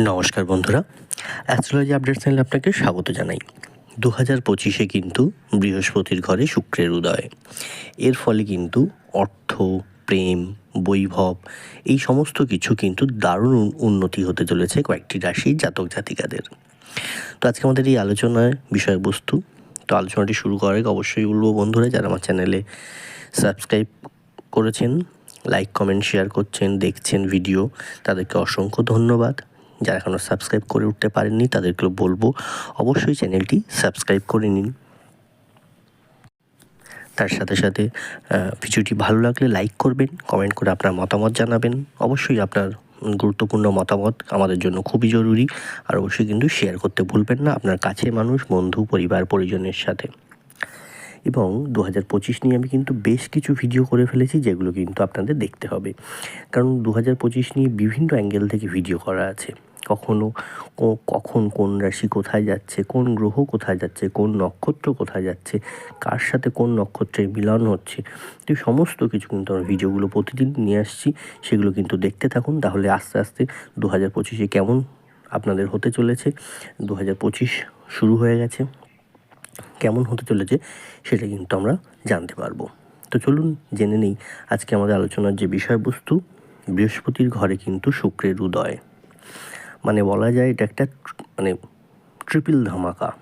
নমস্কার বন্ধুরা astrology update চ্যানেলে আপনাকে স্বাগত জানাই। দু হাজার পঁচিশে কিন্তু বৃহস্পতির ঘরে শুক্রের উদয়। এর ফলে কিন্তু অর্থ, প্রেম, বৈভব এই সমস্ত কিছু কিন্তু দারুণ উন- উন্নতি হতে চলেছে কয়েকটি রাশি জাতক জাতিকাদের। তো আজকে আমাদের এই আলোচনায় বিষয়বস্তু, তো আলোচনাটি শুরু আগে অবশ্যই বলব বন্ধুরা, যারা আমার চ্যানেলে সাবস্ক্রাইব করেছেন লাইক কমেন্ট শেয়ার করছেন, দেখছেন ভিডিও তাদেরকে অসংখ্য ধন্যবাদ। যারা এখনও সাবস্ক্রাইব করে উঠতে পারেননি, তাদেরকেও বলব, অবশ্যই চ্যানেলটি সাবস্ক্রাইব করে নিন। তার সাথে সাথে ভিডিওটি ভালো লাগলে লাইক করবেন কমেন্ট করে আপনার মতামত জানাবেন। অবশ্যই আপনার গুরুত্বপূর্ণ মতামত আমাদের জন্য খুবই জরুরি, আর অবশ্যই কিন্তু শেয়ার করতে ভুলবেন না আপনার কাছের মানুষ, বন্ধু, পরিবার, পরিজনের সাথে। এবং দু হাজার পঁচিশ নিয়ে আমি কিন্তু বেশ কিছু ভিডিও করে ফেলেছি, যেগুলো কিন্তু আপনাদের দেখতে হবে। কারণ দু হাজার পঁচিশ নিয়ে বিভিন্ন অ্যাঙ্গেল থেকে ভিডিও করা আছে। কখনো কখন কোন রাশি কোথায় যাচ্ছে, কোন গ্রহ কোথায় যাচ্ছে, কোন নক্ষত্র কোথায় যাচ্ছে, কার সাথে কোন নক্ষত্রের মিলন হচ্ছে, তো সমস্ত কিছু কিন্তু আমার ভিডিওগুলো প্রতিদিন নিয়ে আসছি, সেগুলো কিন্তু দেখতে থাকুন। তাহলে আস্তে আস্তে দু হাজার পঁচিশে কেমন আপনাদের হতে চলেছে? দু হাজার পঁচিশ শুরু হয়ে গেছে। কেমন হতে চলেছে সেটা কিন্তু আমরা জানতে পারব। তো চলুন জেনে নেই, আজকে আমাদের আলোচনার যে বিষয়বস্তু, বৃহস্পতির ঘরে কিন্তু শুক্রের উদয়। মানে বলা যায় এটা একটা মানে ট্রিপল ধামাকা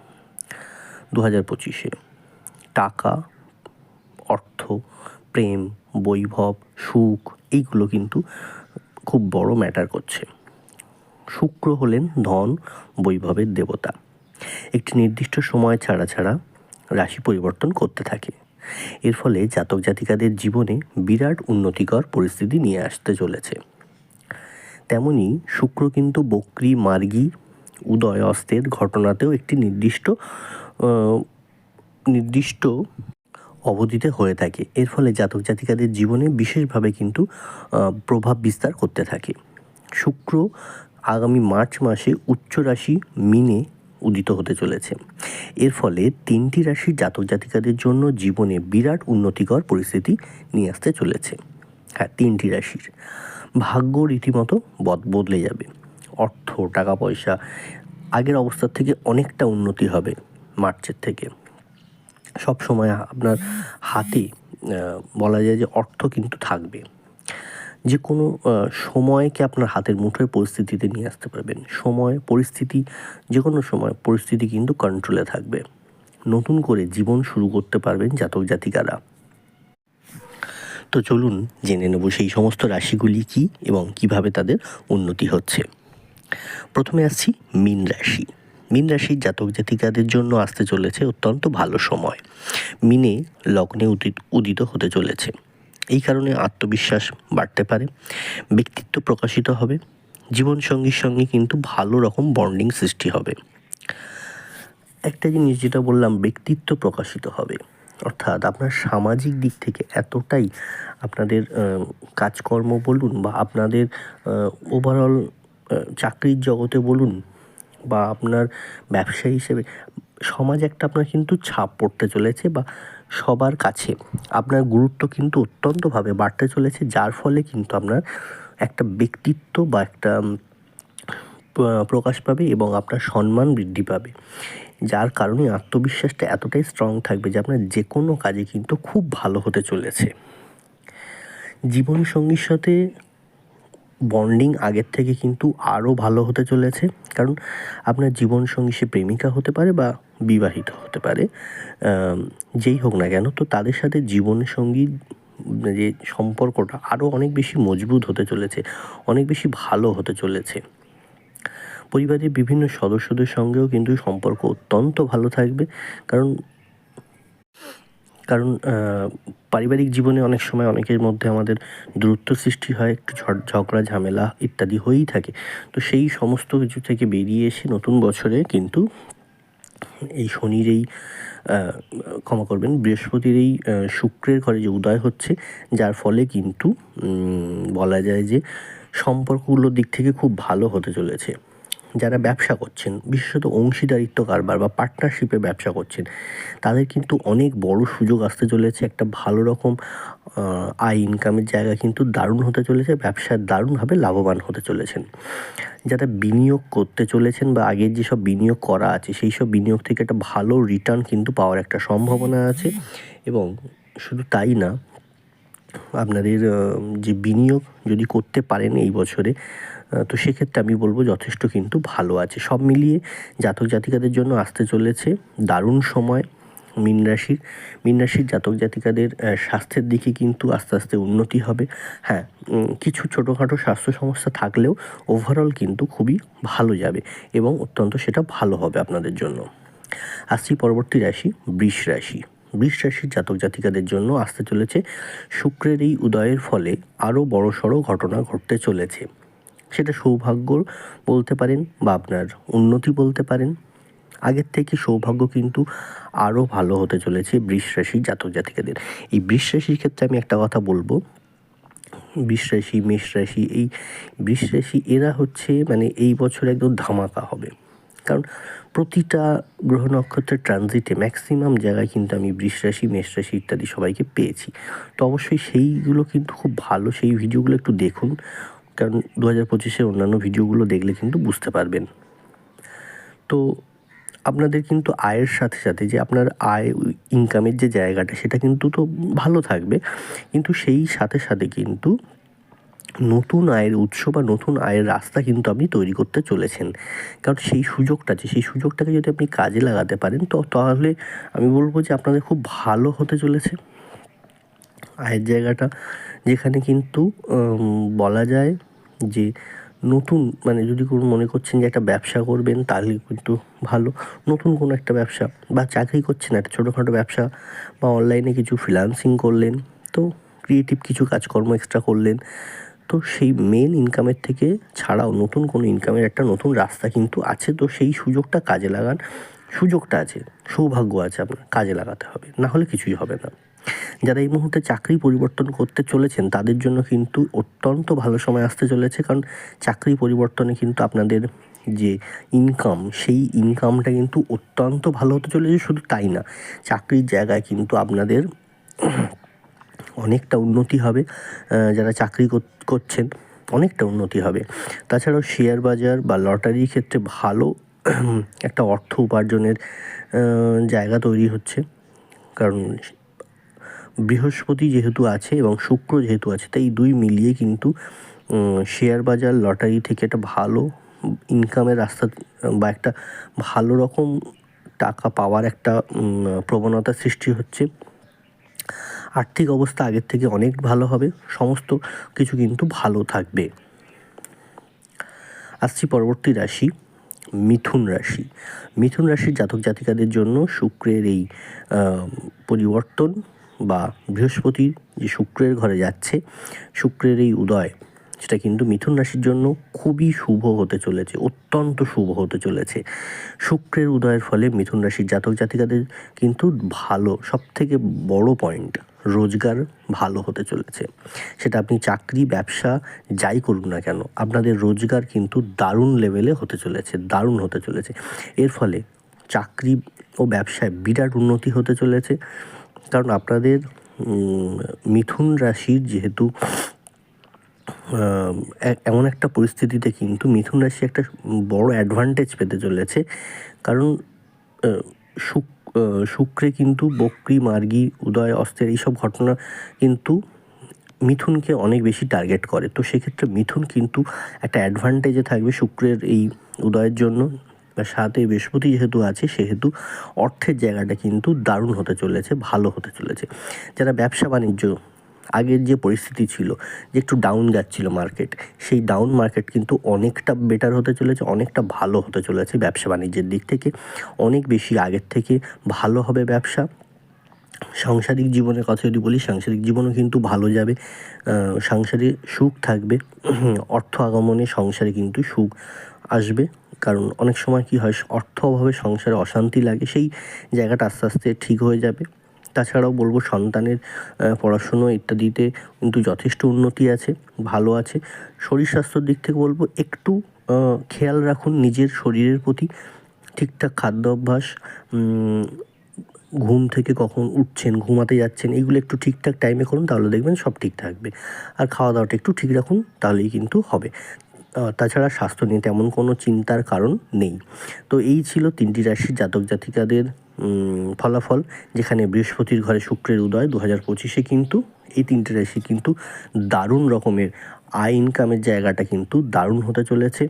দু হাজার পঁচিশে। টাকা, অর্থ, প্রেম, বৈভব, সুখ, এইগুলো কিন্তু খুব বড় ম্যাটার করছে। শুক্র হলেন ধন, বৈভবের দেবতা। একটি নির্দিষ্ট সময় ছাড়া ছাড়া রাশি পরিবর্তন করতে থাকে। এর ফলে জাতক জাতিকাদের জীবনে বিরাট উন্নতিকর পরিস্থিতি নিয়ে আসতে চলেছে। তেমনি শুক্র কিন্তু বক্রি, মার্গী, উদয় অস্তের ঘটনাতেও একটি নির্দিষ্ট নির্দিষ্ট অবধিতে হয়ে থাকে। এর ফলে জাতক জাতিকাদের জীবনে বিশেষভাবে কিন্তু প্রভাব বিস্তার করতে থাকে। শুক্র আগামী মার্চ মাসে উচ্চ রাশি মিনে উদিত হতে চলেছে। এর ফলে তিনটি রাশির জাতক জাতিকাদের জন্য জীবনে বিরাট উন্নতিকর পরিস্থিতি নিয়ে আসতে চলেছে। হ্যাঁ তিনটি রাশির। ভাগ্য রীতিমতো বদ- বদলে যাবে। অর্থ টাকা পয়সা আগের অবস্থার থেকে অনেকটা উন্নতি হবে মার্চের থেকে। সব সময় আপনার হাতে বলা যায় যে অর্থ কিন্তু থাকবে। যে কোনো সময়কে আপনার হাতের মুঠোয় পরিস্থিতিতে নিয়ে আসতে পারবেন। সময়, পরিস্থিতি যে কোনো সময় পরিস্থিতি কিন্তু কন্ট্রোলে থাকবে। নতুন করে জীবন শুরু করতে পারবেন জাতক জাতিকারা তো চলুন জেনে নেব সেই সমস্ত রাশিগুলি কি এবং কীভাবে তাদের উন্নতি হচ্ছে। প্রথমে আসছি মীন রাশি। মীন রাশির জাতক জাতিকাদের জন্য আসতে চলেছে অত্যন্ত ভালো সময়। মিনে লগ্নে উদিত উদিত হতে চলেছে। এই কারণে আত্মবিশ্বাস বাড়তে পারে, ব্যক্তিত্ব প্রকাশিত হবে, জীবনসঙ্গীর সঙ্গে কিন্তু ভালো রকম বন্ডিং সৃষ্টি হবে। একটা জিনিস যেটা বললাম, ব্যক্তিত্ব প্রকাশিত হবে। অর্থাৎ আপনার সামাজিক দিক থেকে এতটাই আপনাদের কাজকর্ম বলুন বা আপনাদের ওভারঅল চাকরির জগতে বলুন বা আপনার ব্যবসা হিসেবে, সমাজ একটা আপনার কিন্তু ছাপ পড়তে চলেছে বা সবার কাছে আপনার গুরুত্ব কিন্তু অত্যন্তভাবে বাড়তে চলেছে, যার ফলে কিন্তু আপনার একটা ব্যক্তিত্ব বা একটা প্রকাশ পাবে এবং আপনার সম্মান বৃদ্ধি পাবে। যার কারণে আত্মবিশ্বাসটা এতটাই স্ট্রং থাকবে যে আপনার যে কোনো কাজে কিন্তু খুব ভালো হতে চলেছে। জীবনসঙ্গীর সাথে বন্ডিং আগের থেকে কিন্তু আরও ভালো হতে চলেছে। কারণ আপনার জীবনসঙ্গী সে প্রেমিকা হতে পারে বা বিবাহিত হতে পারে যেই হোক না কেন। তো তাদের সাথে জীবনসঙ্গী যে সম্পর্কটা আরও অনেক বেশি মজবুত হতে চলেছে, অনেক বেশি ভালো হতে চলেছে। পরিবারের বিভিন্ন সদস্যদের সঙ্গেও কিন্তু সম্পর্ক অত্যন্ত ভালো থাকবে। কারণ কারণ পারিবারিক জীবনে অনেক সময় অনেকের মধ্যে আমাদের দূরত্ব সৃষ্টি হয়, একটু ঝগড়া, ঝামেলা ইত্যাদি হয়েই থাকে। তো সেই সমস্ত কিছু থেকে বেরিয়ে এসে নতুন বছরে কিন্তু এই শনির এই ক্ষমা করবেন, বৃহস্পতির এই শুক্রের ঘরে যে উদয় হচ্ছে, যার ফলে কিন্তু বলা যায় যে সম্পর্কগুলোর দিক থেকে খুব ভালো হতে চলেছে। যারা ব্যবসা করছেন, বিশেষত অংশীদারিত্ব কারবার বা পার্টনারশিপে ব্যবসা করছেন, তাদের কিন্তু অনেক বড় সুযোগ আসতে চলেছে। একটা ভালো রকম আয় ইনকামের জায়গা কিন্তু দারুণ হতে চলেছে, ব্যবসার দারুণভাবে লাভবান হতে চলেছেন। যারা বিনিয়োগ করতে চলেছেন বা আগের যেসব বিনিয়োগ করা আছে, সেই সব বিনিয়োগ থেকে একটা ভালো রিটার্ন কিন্তু পাওয়ার একটা সম্ভাবনা আছে এবং শুধু তাই না, আপনাদের যে বিনিয়োগ যদি করতে পারেন এই বছরে তো সেক্ষেত্রে আমি বলব যথেষ্ট কিন্তু ভালো আছে। সব মিলিয়ে জাতক জাতিকাদের জন্য আসতে চলেছে দারুণ সময় মীন রাশির। মীন রাশির জাতক জাতিকাদের স্বাস্থ্যের দিকে কিন্তু আস্তে আস্তে উন্নতি হবে। হ্যাঁ কিছু ছোটোখাটো স্বাস্থ্য সমস্যা থাকলেও ওভারঅল কিন্তু খুবই ভালো যাবে এবং অত্যন্ত সেটা ভালো হবে আপনাদের জন্য। আসছি পরবর্তী রাশি, বৃষ রাশি। বৃষ রাশির জাতক জাতিকাদের জন্য আসতে চলেছে শুক্রের এই উদয়ের ফলে আরও বড়সড় ঘটনা ঘটতে চলেছে। সেটা সৌভাগ্য বলতে পারেন বা আপনার উন্নতি বলতে পারেন। আগের থেকে সৌভাগ্য কিন্তু আরও ভালো হতে চলেছে বৃষ রাশির জাতক জাতিকাদের। এই বৃষ রাশির ক্ষেত্রে আমি একটা কথা বলব। বৃষ রাশি মেষ রাশি এই বৃষ রাশি এরা হচ্ছে মানে এই বছর একদম ধামাকা হবে। কারণ প্রতিটা গ্রহ নক্ষত্রের ট্রানজিটে ম্যাক্সিমাম জায়গায় কিন্তু আমি বৃষ রাশি মেষ রাশি ইত্যাদি সবাইকে পেয়েছি। তো অবশ্যই সেইগুলো কিন্তু খুব ভালো, সেই ভিডিওগুলো একটু দেখুন। কারণ দু হাজার পঁচিশে অন্যান্য ভিডিওগুলো দেখলে কিন্তু বুঝতে পারবেন। তো আপনাদের কিন্তু আয়ের সাথে সাথে যে আপনার আয় ইনকামের যে জায়গাটা, সেটা কিন্তু তো ভালো থাকবে। কিন্তু সেই সাথে সাথে কিন্তু নতুন আয়ের উৎস বা নতুন আয়ের রাস্তা কিন্তু আপনি তৈরি করতে চলেছেন। কারণ সেই সুযোগটা আছে, সেই সুযোগটাকে যদি আপনি কাজে লাগাতে পারেন, তো তাহলে আমি বলব যে আপনাদের খুব ভালো হতে চলেছে। আয়ের জায়গাটা যেখানে কিন্তু বলা যায় যে নতুন মানে যদি কোনো মনে করছেন যে একটা ব্যবসা করবেন, তাহলে কিন্তু ভালো। নতুন কোনো একটা ব্যবসা বা চাকরি করছেন, একটা ছোটোখাটো ব্যবসা বা অনলাইনে কিছু ফ্রিলান্সিং করলেন, তো ক্রিয়েটিভ কিছু কাজকর্ম এক্সট্রা করলেন, তো সেই মেন ইনকামের থেকে ছাড়াও নতুন কোনো ইনকামের একটা নতুন রাস্তা কিন্তু আছে। তো সেই সুযোগটা কাজে লাগান। সুযোগটা আছে, সৌভাগ্য আছে আপনার, কাজে লাগাতে হবে, না হলে কিছুই হবে না। যারা এই মুহূর্তে চাকরি পরিবর্তন করতে চলেছেন, তাদের জন্য কিন্তু অত্যন্ত ভালো সময় আসতে চলেছে। কারণ চাকরি পরিবর্তনে কিন্তু আপনাদের যে ইনকাম সেই ইনকামটা কিন্তু অত্যন্ত ভালো হতে চলেছে। শুধু তাই না, চাকরির জায়গায় কিন্তু আপনাদের অনেকটা উন্নতি হবে। যারা চাকরি করছেন, অনেকটা উন্নতি হবে। তাছাড়াও শেয়ার বাজার বা লটারির ক্ষেত্রে ভালো একটা অর্থ উপার্জনের জায়গা তৈরি হচ্ছে। কারণ বৃহস্পতি যেহেতু আছে এবং শুক্র যেহেতু আছে, তাই দুই মিলিয়ে কিন্তু শেয়ার বাজার লটারি থেকে একটা ভালো ইনকামের রাস্তা, বা একটা ভালো রকম টাকা পাওয়ার একটা প্রবণতা সৃষ্টি হচ্ছে। আর্থিক অবস্থা আগের থেকে অনেক ভালো হবে, সমস্ত কিছু কিন্তু ভালো থাকবে। আসছি পরবর্তী রাশি, মিথুন রাশি। মিথুন রাশির জাতক জাতিকাদের জন্য শুক্রের এই পরিবর্তন বা বৃহস্পতির যে শুক্রের ঘরে যাচ্ছে, শুক্রের এই উদয়, সেটা কিন্তু মিথুন রাশির জন্য খুবই শুভ হতে চলেছে, অত্যন্ত শুভ হতে চলেছে। শুক্রের উদয়ের ফলে মিথুন রাশির জাতক জাতিকাদের কিন্তু ভালো সব থেকে বড় পয়েন্ট রোজগার ভালো হতে চলেছে। সেটা আপনি চাকরি, ব্যবসা, যাই করুন না কেন, আপনাদের রোজগার কিন্তু দারুণ লেভেলে হতে চলেছে, দারুণ হতে চলেছে। এর ফলে চাকরি ও ব্যবসায় বিরাট উন্নতি হতে চলেছে। কারণ আপনাদের মিথুন রাশির যেহেতু এমন একটা পরিস্থিতিতে কিন্তু মিথুন রাশি একটা বড় অ্যাডভান্টেজ পেতে চলেছে। কারণ শুক শুক্রে কিন্তু বক্রি, মার্গী, উদয় অস্ত্রের এইসব ঘটনা কিন্তু মিথুনকে অনেক বেশি টার্গেট করে। তো সেক্ষেত্রে মিথুন কিন্তু একটা অ্যাডভান্টেজে থাকবে শুক্রের এই উদয়ের জন্য। বা সাথে বৃহস্পতি যেহেতু আছে, সেহেতু অর্থের জায়গাটা কিন্তু দারুণ হতে চলেছে, ভালো হতে চলেছে। যারা ব্যবসা বাণিজ্য, আগের যে পরিস্থিতি ছিল, যে একটু ডাউন যাচ্ছিল মার্কেট সেই ডাউন মার্কেট কিন্তু অনেকটা বেটার হতে চলেছে, অনেকটা ভালো হতে চলেছে ব্যবসা বাণিজ্যের দিক থেকে। অনেক বেশি আগের থেকে ভালো হবে ব্যবসা। সাংসারিক জীবনের কথা যদি বলি, সাংসারিক জীবনও কিন্তু ভালো যাবে। সাংসারিক সুখ থাকবে। অর্থ আগমনে সংসারে কিন্তু সুখ আসবে। কারণ অনেক সময় কী হয়, অর্থ অভাবে সংসারে অশান্তি লাগে, সেই জায়গাটা আস্তে আস্তে ঠিক হয়ে যাবে। তাছাড়াও বলব, সন্তানের পড়াশুনো ইত্যাদিতে কিন্তু যথেষ্ট উন্নতি আছে, ভালো আছে। শরীর স্বাস্থ্যর দিক থেকে বলব, একটু খেয়াল রাখুন নিজের শরীরের প্রতি। ঠিকঠাক খাদ্য অভ্যাস ঘুম থেকে কখন উঠছেন, ঘুমাতে যাচ্ছেন, এগুলো একটু ঠিকঠাক টাইমে করুন, তাহলে দেখবেন সব ঠিক থাকবে। আর খাওয়া দাওয়াটা একটু ঠিক রাখুন, তাহলেই কিন্তু হবে। তাছাড়া স্বাস্থ্য নিয়ে তেমন কোনো চিন্তার কারণ নেই। তো এই ছিল তিনটি রাশির জাতক জাতিকাদের ফলাফল, যেখানে বৃহস্পতির ঘরে শুক্রের উদয় দু হাজার পঁচিশে কিন্তু, এই তিনটে রাশি কিন্তু দারুণ রকমের আয় ইনকামের জায়গাটা কিন্তু দারুণ হতে চলেছে।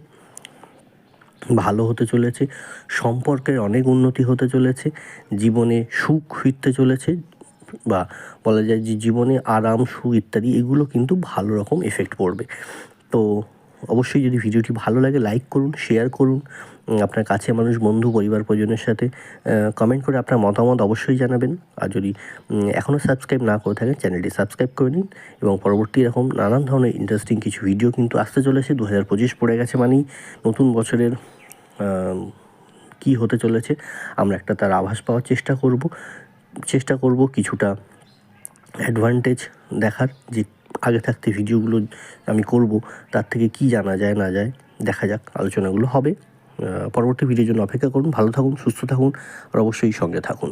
ভালো হতে চলেছে, সম্পর্কের অনেক উন্নতি হতে চলেছে, জীবনে সুখ ফিরতে চলেছে, বা বলা যায় যে জীবনে আরাম, সুখ ইত্যাদি, এগুলো কিন্তু ভালো রকম এফেক্ট পড়বে। তো অবশ্যই যদি ভিডিওটি ভালো লাগে লাইক করুন শেয়ার করুন। আপনার কাছে মানুষ, বন্ধু, পরিবার পরিজনের সাথে কমেন্ট করে আপনার মতামত অবশ্যই জানাবেন। আর যদি এখনও সাবস্ক্রাইব না করে থাকেন চ্যানেলটি সাবস্ক্রাইব করে নিন এবং পরবর্তী এরকম নানান ধরনের ইন্টারেস্টিং কিছু ভিডিও কিন্তু আসতে চলেছে। দু হাজার পঁচিশ পড়ে গেছে মানেই নতুন বছরের কি হতে চলেছে। আমরা একটা তার আভাস পাওয়ার চেষ্টা করব চেষ্টা করব কিছুটা অ্যাডভান্টেজ দেখার, যে আগে থাকতে ভিডিওগুলো আমি করব, তার থেকে কি জানা যায়, না যায়, দেখা যাক, আলোচনাগুলো হবে। পরবর্তী ভিডিওর জন্য অপেক্ষা করুন, ভালো থাকুন, সুস্থ থাকুন, আর অবশ্যই সঙ্গে থাকুন।